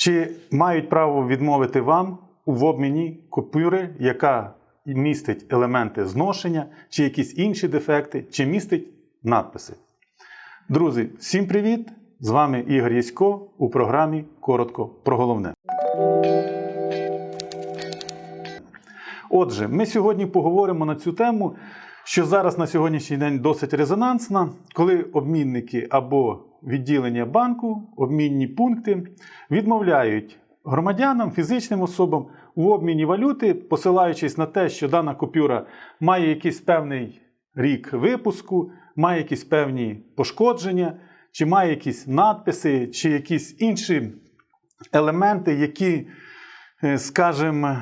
Чи мають право відмовити вам в обміні купюри, яка містить елементи зношення, чи якісь інші дефекти, чи містить надписи? Друзі, всім привіт! З вами Ігор Ясько у програмі Коротко про головне. Отже, ми сьогодні поговоримо на цю тему, що зараз на сьогоднішній день досить резонансна, коли обмінники або відділення банку, обмінні пункти відмовляють громадянам, фізичним особам у обміні валюти, посилаючись на те, що дана купюра має якийсь певний рік випуску, має якісь певні пошкодження, чи має якісь надписи, чи якісь інші елементи, які, е, скажімо,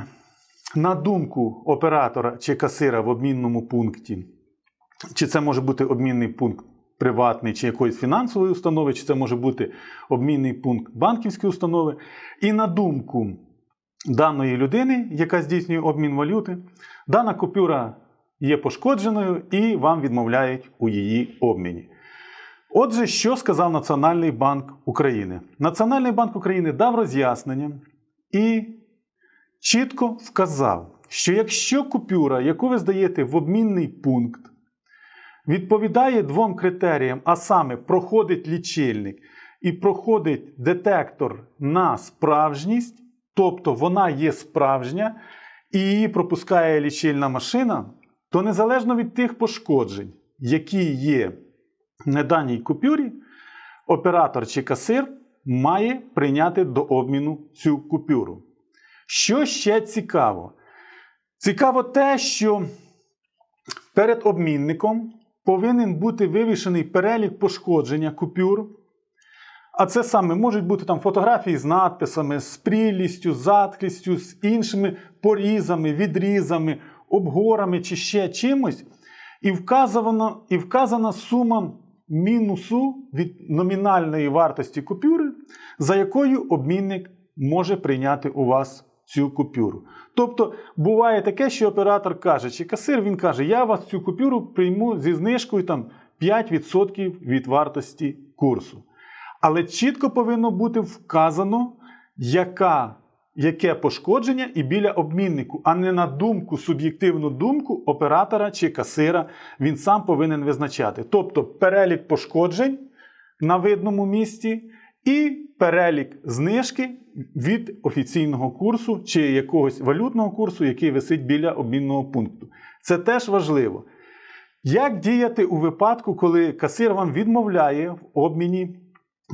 на думку оператора чи касира в обмінному пункті, чи це може бути обмінний пункт приватний чи якоїсь фінансової установи, чи це може бути обмінний пункт банківської установи. І на думку даної людини, яка здійснює обмін валюти, дана купюра є пошкодженою і вам відмовляють у її обміні. Отже, що сказав Національний банк України? Національний банк України дав роз'яснення і чітко вказав, що якщо купюра, яку ви здаєте в обмінний пункт, відповідає двом критеріям, а саме проходить лічильник і проходить детектор на справжність, тобто вона є справжня і її пропускає лічильна машина, то незалежно від тих пошкоджень, які є на даній купюрі, оператор чи касир має прийняти до обміну цю купюру. Що ще цікаво? Цікаво те, що перед обмінником повинен бути вивішений перелік пошкодження купюр. А це саме можуть бути там фотографії з надписами, з прілістю, заткістю, з іншими порізами, відрізами, обгорами чи ще чимось. І вказано, і вказана сума мінусу від номінальної вартості купюри, за якою обмінник може прийняти у вас цю купюру. Тобто буває таке, що оператор каже, чи касир він каже, я вас цю купюру прийму зі знижкою там, 5% від вартості курсу. Але чітко повинно бути вказано, яка, яке пошкодження і біля обміннику, а не на думку, суб'єктивну думку оператора чи касира він сам повинен визначати. Тобто перелік пошкоджень на видному місці і перелік знижки від офіційного курсу чи якогось валютного курсу, який висить біля обмінного пункту. Це теж важливо. Як діяти у випадку, коли касир вам відмовляє в обміні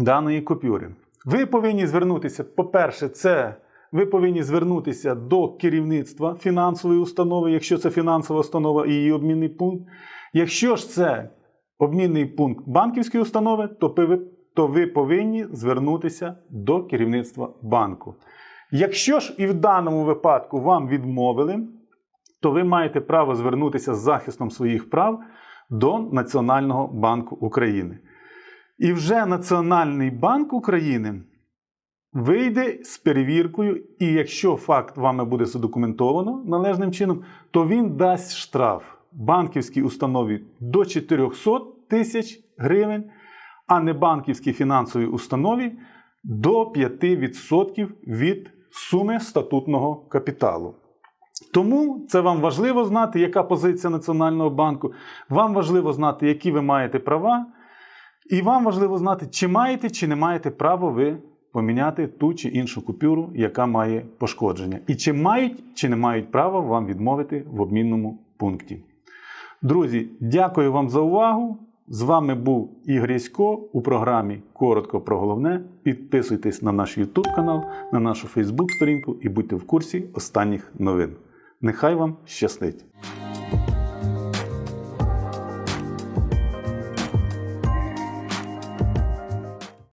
даної купюри? Ви повинні звернутися, по-перше, це ви повинні звернутися до керівництва фінансової установи, якщо це фінансова установа і її обмінний пункт. Якщо ж це обмінний пункт банківської установи, то ви, то ви повинні звернутися до керівництва банку. Якщо ж і в даному випадку вам відмовили, то ви маєте право звернутися з захистом своїх прав до Національного банку України. І вже Національний банк України вийде з перевіркою, і якщо факт вами буде задокументовано належним чином, то він дасть штраф банківській установі до 400 тисяч гривень, а не банківській фінансовій установі до 5% від суми статутного капіталу. Тому це вам важливо знати, яка позиція Національного банку. Вам важливо знати, які ви маєте права. І вам важливо знати, чи маєте, чи не маєте право ви поміняти ту чи іншу купюру, яка має пошкодження. І чи мають, чи не мають права вам відмовити в обмінному пункті. Друзі, дякую вам за увагу. З вами був Ігор Ісько у програмі Коротко про головне. Підписуйтесь на наш YouTube канал, на нашу Facebook сторінку і будьте в курсі останніх новин. Нехай вам щастить!